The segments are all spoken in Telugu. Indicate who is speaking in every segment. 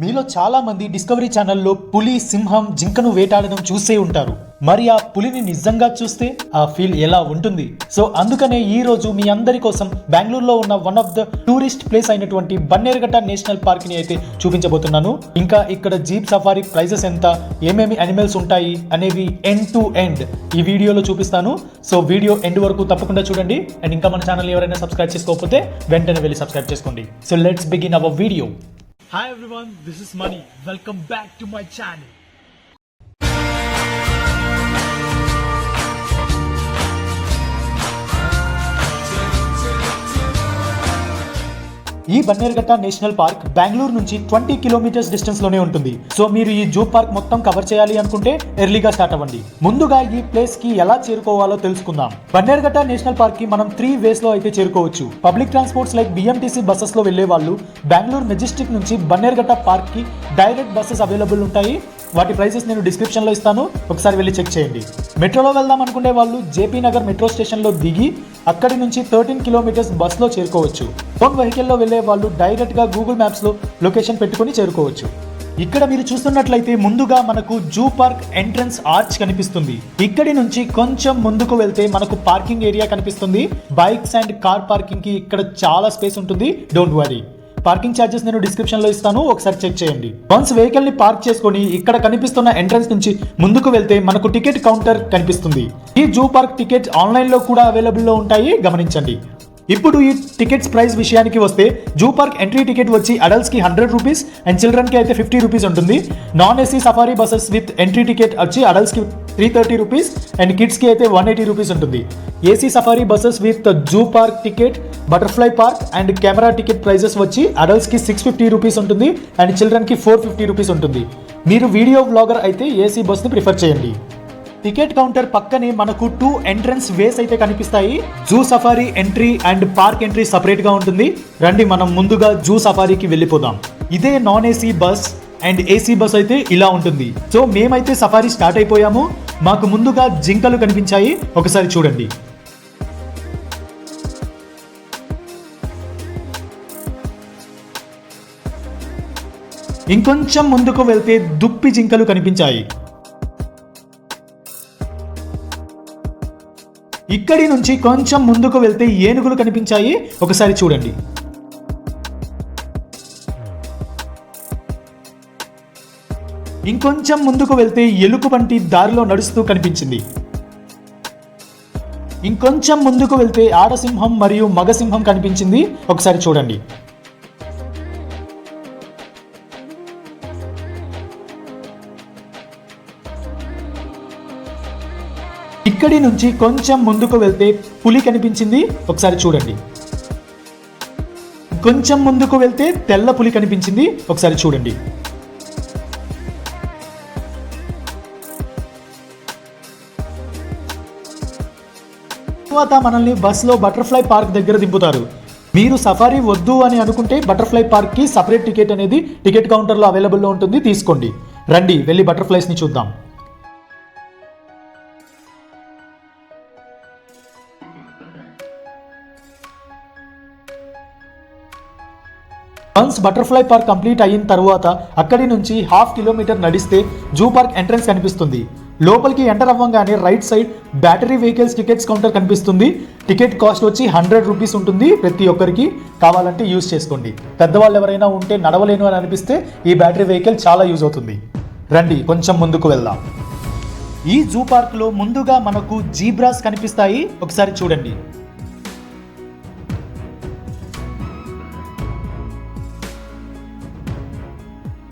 Speaker 1: మీలో చాలామంది డిస్కవరీ ఛానల్లో పులి సింహం జింకను వేటాడడం చూసే ఉంటారు. మరి ఆ పులిని నిజంగా చూస్తే ఆ ఫీల్ ఎలా ఉంటుంది? సో అందుకనే ఈ రోజు మీ అందరి కోసం బెంగళూరులో ఉన్న one of the tourist place అయినటువంటి బన్నేరుగట్ట నేషనల్ పార్క్ని అయితే చూపించబోతున్నాను. ఇంకా ఇక్కడ జీప్ సఫారీ ప్రైజెస్ ఎంత ఏమేమి అనిమల్స్ ఉంటాయి అనేవి ఎండ్ టు ఎండ్ ఈ వీడియోలో చూపిస్తాను. సో వీడియో ఎండ్ వరకు తప్పకుండా చూడండి. అండ్ ఇంకా మన ఛానల్ ఎవరైనా సబ్స్క్రైబ్ చేసుకోకపోతే వెంటనే వెళ్ళి సబ్స్క్రైబ్ చేసుకోండి. So let's begin our video Hi everyone, this is Money. Welcome back to my channel. ఈ బన్నేరుగట్ట నేషనల్ పార్క్ బెంగళూరు నుంచి ట్వంటీ కిలోమీటర్స్ డిస్టెన్స్లోనే ఉంటుంది. సో మీరు ఈ జూ పార్క్ మొత్తం కవర్ చేయాలి అనుకుంటే ఎర్లీగా స్టార్ట్ అవ్వండి. ముందుగా ఈ ప్లేస్కి ఎలా చేరుకోవాలో తెలుసుకుందాం. బన్నేరుగట్ట నేషనల్ పార్క్కి మనం త్రీ వేస్లో అయితే చేరుకోవచ్చు. పబ్లిక్ ట్రాన్స్పోర్ట్స్ లైక్ బిఎంటీసీ బస్సెస్లో వెళ్ళే వాళ్ళు బెంగళూరు మెజెస్టిక్ నుంచి బన్నేరుగట్ట పార్క్కి డైరెక్ట్ బస్సెస్ అవైలబుల్ ఉంటాయి. వాటి ప్రైసెస్ నేను డిస్క్రిప్షన్లో ఇస్తాను. ఒకసారి వెళ్ళి చెక్ చేయండి. మెట్రోలో వెళ్దాం అనుకునే వాళ్ళు జేపీ నగర్ మెట్రో స్టేషన్లో దిగి అక్కడి నుంచి థర్టీన్ కిలోమీటర్స్ బస్లో చేరుకోవచ్చు. ఫోన్ వెహికల్లో వెళ్ళే వాళ్ళు డైరెక్ట్గా గూగుల్ మ్యాప్స్లో లొకేషన్ పెట్టుకుని చేరుకోవచ్చు. ఇక్కడ మీరు చూస్తున్నట్లయితే ముందుగా మనకు జూ పార్క్ ఎంట్రన్స్ ఆర్చ్ కనిపిస్తుంది. ఇక్కడి నుంచి కొంచెం ముందుకు వెళ్తే మనకు పార్కింగ్ ఏరియా కనిపిస్తుంది. బైక్స్ అండ్ కార్ పార్కింగ్కి ఇక్కడ చాలా స్పేస్ ఉంటుంది. Don't worry. పార్కింగ్ ఛార్జెస్ నేను డిస్క్రిప్షన్లో ఇస్తాను ఒకసారి చెక్ చేయండి. వన్స్ వెహికల్ని పార్క్ చేసుకొని ఇక్కడ కనిపిస్తున్న ఎంట్రన్స్ నుంచి ముందుకు వెళ్తే మనకు టికెట్ కౌంటర్ కనిపిస్తుంది. ఈ జూ పార్క్ టికెట్ ఆన్లైన్లో కూడా అవైలబుల్లో ఉంటాయి గమనించండి. ఇప్పుడు ఈ టికెట్స్ ప్రైస్ విషయానికి వస్తే జూ పార్క్ ఎంట్రీ టికెట్ వచ్చి అడల్ట్స్కి హండ్రెడ్ రూపీస్ అండ్ చిల్డ్రన్కి అయితే ఫిఫ్టీ రూపీస్ ఉంటుంది. Non AC safari buses with entry ticket వచ్చి అడల్ట్స్కి త్రీ థర్టీ రూపీస్ అండ్ కిడ్స్కి అయితే వన్ ఎయిటీ రూపీస్ ఉంటుంది. AC safari buses with zoo park ticket butterfly park and camera ticket prices వచ్చి అడల్ట్స్కి సిక్స్ ఫిఫ్టీ రూపీస్ ఉంటుంది అండ్ చిల్డ్రన్కి ఫోర్ ఫిఫ్టీ రూపీస్ ఉంటుంది. మీరు వీడియో వ్లాగర్ అయితే ఏసీ బస్ని ప్రిఫర్ చేయండి. టికెట్ కౌంటర్ పక్కనే మనకు టూ ఎంట్రన్స్ వేస్ అయితే కనిపిస్తాయి. Zoo safari entry and park entry సపరేట్గా ఉంటుంది. రండి మనం ముందుగా జూ సఫారీకి వెళ్ళిపోదాం. ఇదే non AC bus and AC bus అయితే ఇలా ఉంటుంది. సో మేమైతే సఫారీ స్టార్ట్ అయిపోయాము. మాకు ముందుగా జింకలు కనిపించాయి. ఒకసారి చూడండి. ఇంకొంచెం ముందుకు వెళ్తే దుప్పి జింకలు కనిపించాయి. ఇక్కడి నుంచి కొంచెం ముందుకు వెళ్తే ఏనుగులు కనిపించాయి. ఒకసారి చూడండి. ఇంకొంచెం ముందుకు వెళ్తే ఎలుక వంటి దారిలో నడుస్తూ కనిపించింది. ఇంకొంచెం ముందుకు వెళ్తే ఆడసింహం మరియు మగసింహం కనిపించింది. ఒకసారి చూడండి. ఇక్కడి నుంచి కొంచెం ముందుకు వెళ్తే పులి కనిపించింది. ఒకసారి చూడండి. కొంచెం ముందుకు వెళ్తే తెల్ల పులి కనిపించింది. ఒకసారి చూడండి. తర్వాత మనల్ని బస్సులో బటర్ఫ్లై పార్క్ దగ్గర దింపుతారు. మీరు సఫారీ వద్దు అని అనుకుంటే బటర్ఫ్లై పార్క్కి సపరేట్ టికెట్ అనేది టికెట్ కౌంటర్లో అవైలబుల్లో ఉంటుంది. తీసుకోండి. రండి వెళ్ళి బటర్ఫ్లైస్ని చూద్దాం. వన్స్ బటర్ఫ్లై పార్క్ కంప్లీట్ అయిన తర్వాత అక్కడి నుంచి హాఫ్ కిలోమీటర్ నడిస్తే జూ పార్క్ ఎంట్రన్స్ కనిపిస్తుంది. లోపలికి ఎంటర్ అవ్వగానే right side battery vehicles tickets counter కనిపిస్తుంది. టికెట్ కాస్ట్ వచ్చి హండ్రెడ్ రూపీస్ ఉంటుంది ప్రతి ఒక్కరికి. కావాలంటే యూజ్ చేసుకోండి. పెద్దవాళ్ళు ఎవరైనా ఉంటే నడవలేను అని అనిపిస్తే ఈ బ్యాటరీ వెహికల్ చాలా యూజ్ అవుతుంది. రండి కొంచెం ముందుకు వెళ్దాం. ఈ జూ పార్క్లో ముందుగా మనకు జీబ్రాస్ కనిపిస్తాయి. ఒకసారి చూడండి.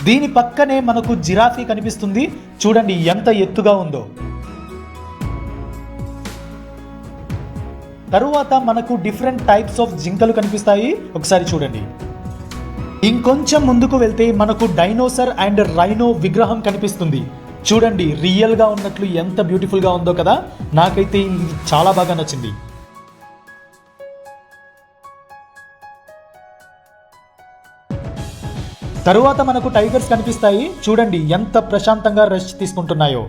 Speaker 1: దీని పక్కనే మనకు జిరాఫీ కనిపిస్తుంది. చూడండి ఎంత ఎత్తుగా ఉందో. తరువాత మనకు డిఫరెంట్ టైప్స్ ఆఫ్ జింకలు కనిపిస్తాయి. ఒకసారి చూడండి. ఇంకొంచెం ముందుకు వెళ్తే మనకు డైనోసర్ అండ్ రైనో విగ్రహం కనిపిస్తుంది. చూడండి రియల్గా ఉన్నట్లు ఎంత బ్యూటిఫుల్గా ఉందో కదా. నాకైతే ఇది చాలా బాగా నచ్చింది. తరువాత మనకు టైగర్స్ కనిపిస్తాయి. చూడండి ఎంత ప్రశాంతంగా రెస్ట్ తీసుకుంటున్నాయో.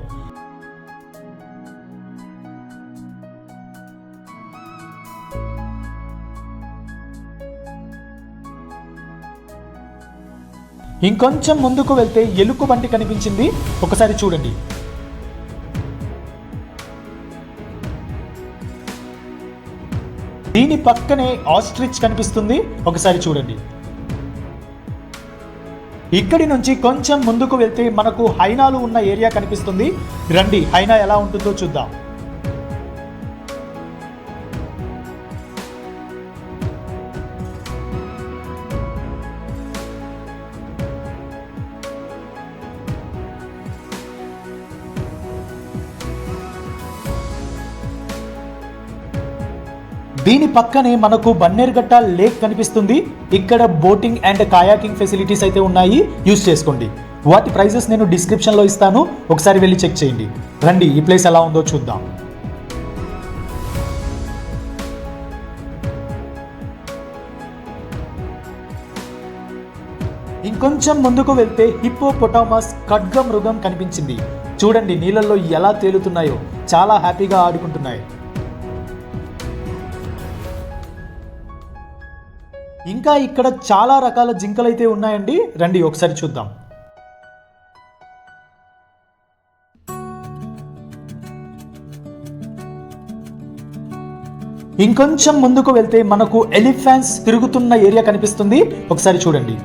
Speaker 1: ఇంకొంచెం ముందుకు వెళ్తే ఎలుక బంటి కనిపించింది. ఒకసారి చూడండి. దీని పక్కనే ఆస్ట్రిచ్ కనిపిస్తుంది. ఒకసారి చూడండి. ఇక్కడి నుంచి కొంచెం ముందుకు వెళ్తే మనకు హైనాలు ఉన్న ఏరియా కనిపిస్తుంది. రండి హైనా ఎలా ఉంటుందో చూద్దాం. దీని పక్కనే మనకు బన్నేరుగట్ట లేక్ కనిపిస్తుంది. ఇక్కడ బోటింగ్ అండ్ కాయాకింగ్ ఫెసిలిటీస్ అయితే ఉన్నాయి. యూస్ చేసుకోండి. వాటి ప్రైజెస్ నేను డిస్క్రిప్షన్లో ఇస్తాను. ఒకసారి వెళ్ళి చెక్ చేయండి. రండి ఈ ప్లేస్ ఎలా ఉందో చూద్దాం. ఇంకొంచెం ముందుకు వెళ్తే హిప్పో పొటామస్ ఖడ్గ మృగం కనిపించింది. చూడండి నీళ్ళల్లో ఎలా తేలుతున్నాయో. చాలా హ్యాపీగా ఆడుకుంటున్నాయి. ఇంకా ఇక్కడ చాలా రకాల జింకలు అయితే ఉన్నాయండి. రండి ఒకసారి చూద్దాం. ఇంకొంచెం ముందుకు వెళ్తే మనకు ఎలిఫెంట్స్ తిరుగుతున్న ఏరియా కనిపిస్తుంది. ఒకసారి చూడండి.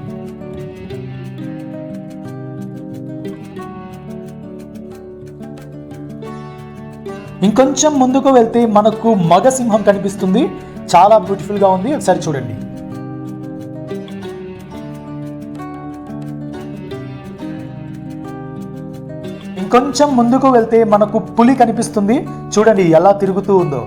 Speaker 1: ఇంకొంచెం ముందుకు వెళ్తే మనకు మగసింహం కనిపిస్తుంది. చాలా బ్యూటిఫుల్గా ఉంది. ఒకసారి చూడండి. ఇంకొంచెం ముందుకు వెళ్తే మనకు పులి కనిపిస్తుంది. చూడండి ఎలా తిరుగుతూ ఉందో.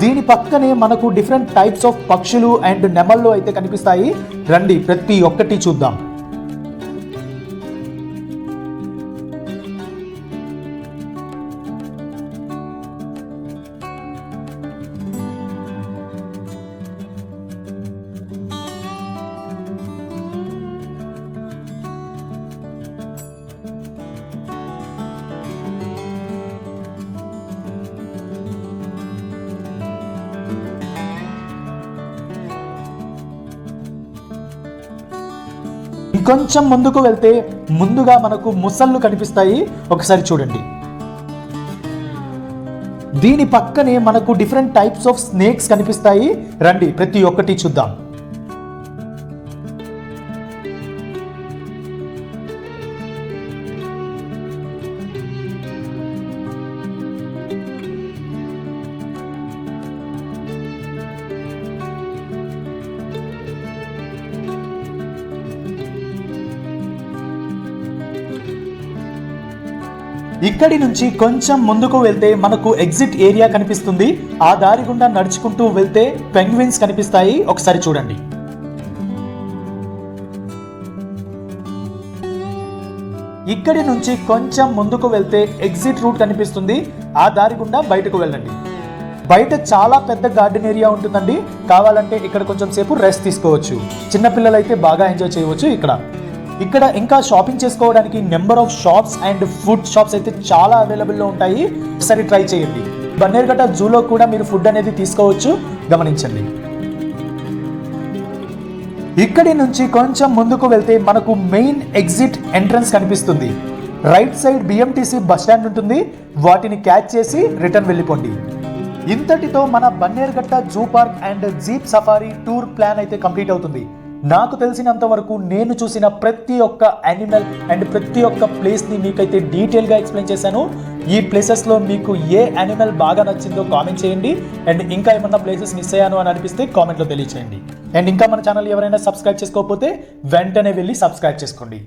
Speaker 1: దీని పక్కనే మనకు డిఫరెంట్ టైప్స్ ఆఫ్ పక్షులు అండ్ నెమళ్ళు అయితే కనిపిస్తాయి. రండి ప్రతి ఒక్కటి చూద్దాం. ఇంకొంచెం ముందుకు వెళ్తే ముందుగా మనకు ముసళ్ళు కనిపిస్తాయి. ఒకసారి చూడండి. దీని పక్కనే మనకు డిఫరెంట్ టైప్స్ ఆఫ్ స్నేక్స్ కనిపిస్తాయి. రండి ప్రతి ఒక్కటి చూద్దాం. ఇక్కడి నుంచి కొంచెం ముందుకు వెళ్తే మనకు ఎగ్జిట్ ఏరియా కనిపిస్తుంది. ఆ దారి గుండా నడుచుకుంటూ వెళ్తే పెంగ్విన్స్ కనిపిస్తాయి. ఒకసారి చూడండి. ఇక్కడి నుంచి కొంచెం ముందుకు వెళ్తే ఎగ్జిట్ రూట్ కనిపిస్తుంది. ఆ దారి గుండా బయటకు వెళ్ళండి. బయట చాలా పెద్ద గార్డెన్ ఏరియా ఉంటుందండి. కావాలంటే ఇక్కడ కొంచెం సేపు రెస్ట్ తీసుకోవచ్చు. చిన్నపిల్లలైతే బాగా ఎంజాయ్ చేయవచ్చు ఇక్కడ. ఇక్కడ ఇంకా షాపింగ్ చేసుకోవడానికి number of shops and food shops అయితే చాలా అవైలబుల్లో ఉంటాయి. ఒకసారి ట్రై చేయండి. బన్నేరుగట్ట జూలో కూడా మీరు ఫుడ్ అనేది తీసుకోవచ్చు. గమనించండి. ఇక్కడి నుంచి కొంచెం ముందుకు వెళ్తే మనకు మెయిన్ ఎగ్జిట్ ఎంట్రన్స్ కనిపిస్తుంది. Right side BMTC bus stand ఉంటుంది. వాటిని క్యాచ్ చేసి రిటర్న్ వెళ్ళిపోండి. ఇంతటితో మన Bannerghatta zoo park and jeep safari tour plan అయితే కంప్లీట్ అవుతుంది. నాకు తెలిసినంత వరకు నేను చూసిన ప్రతి ఒక్క యానిమల్ అండ్ ప్రతి ఒక్క ప్లేస్ని మీకైతే డీటెయిల్గా ఎక్స్ప్లెయిన్ చేశాను. ఈ ప్లేసెస్లో మీకు ఏ యానిమల్ బాగా నచ్చిందో కామెంట్ చేయండి. అండ్ ఇంకా ఏమన్నా ప్లేసెస్ మిస్ అయ్యాను అని అనిపిస్తే కామెంట్లో తెలియచేయండి. అండ్ ఇంకా మన ఛానల్ ఎవరైనా సబ్స్క్రైబ్ చేసుకోకపోతే వెంటనే వెళ్ళి సబ్స్క్రైబ్ చేసుకోండి.